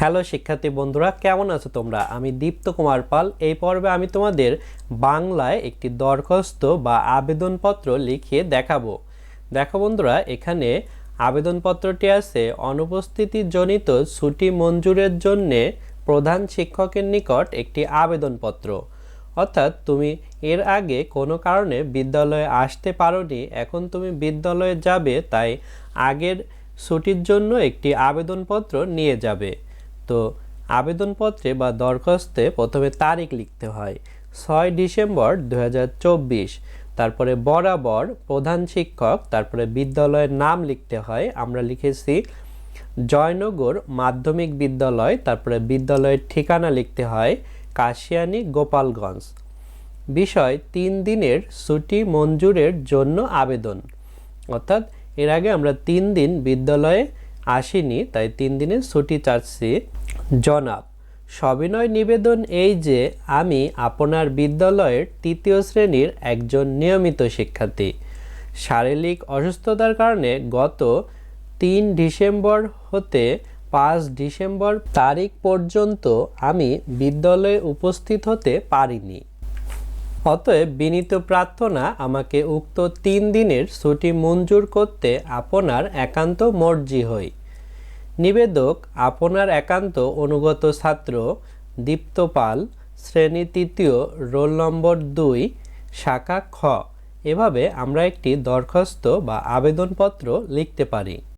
Hello শিক্ষার্থী বন্ধুরা, কেমন আছো তোমরা? আমি দীপ্ত কুমার পাল। এই পর্বে আমি তোমাদের বাংলায় একটি দরখাস্ত বা আবেদনপত্র লিখিয়ে দেখাবো। দেখো বন্ধুরা, এখানে আবেদনপত্রটি আছে, অনুপস্থিতিজনিত ছুটি মঞ্জুরের জন্যে প্রধান শিক্ষকের নিকট একটি আবেদনপত্র। অর্থাৎ তুমি এর আগে কোনো কারণে বিদ্যালয়ে আসতে পারোনি, এখন তুমি বিদ্যালয়ে যাবে, তাই আগের ছুটির জন্য একটি আবেদনপত্র নিয়ে যাবে। তো আবেদনপত্রে বা দরখাস্তে প্রথমে তারিখ লিখতে হয়, ছয় ডিসেম্বর দু হাজার চব্বিশ। তারপরে বরাবর প্রধান শিক্ষক, তারপরে বিদ্যালয়ের নাম লিখতে হয়, আমরা লিখেছি জয়নগর মাধ্যমিক বিদ্যালয়, তারপরে বিদ্যালয়ের ঠিকানা লিখতে হয় কাশিয়ানী গোপালগঞ্জ। বিষয়, তিন দিনের ছুটি মঞ্জুরের জন্য আবেদন। অর্থাৎ এর আগে আমরা তিন দিন বিদ্যালয়ে আসিনি, তাই তিন দিনের ছুটি চাচ্ছি। জনাব, সবিনয় নিবেদন এই যে আমি আপনার বিদ্যালয়ের তৃতীয় শ্রেণির একজন নিয়মিত শিক্ষার্থী। শারীরিক অসুস্থতার কারণে গত তিন ডিসেম্বর হতে পাঁচ ডিসেম্বর তারিখ পর্যন্ত আমি বিদ্যালয়ে উপস্থিত হতে পারিনি। অতএব বিনীত প্রার্থনা আমাকে উক্ত তিন দিনের ছুটি মঞ্জুর করতে আপনার একান্ত মর্জি হই। নিবেদক আপনার একান্ত অনুগত ছাত্র দীপ্ত পাল শ্রেণি তৃতীয়, রোল নম্বর দুই, শাখা খ। এভাবে আমরা একটি দরখাস্ত বা আবেদনপত্র লিখতে পারি।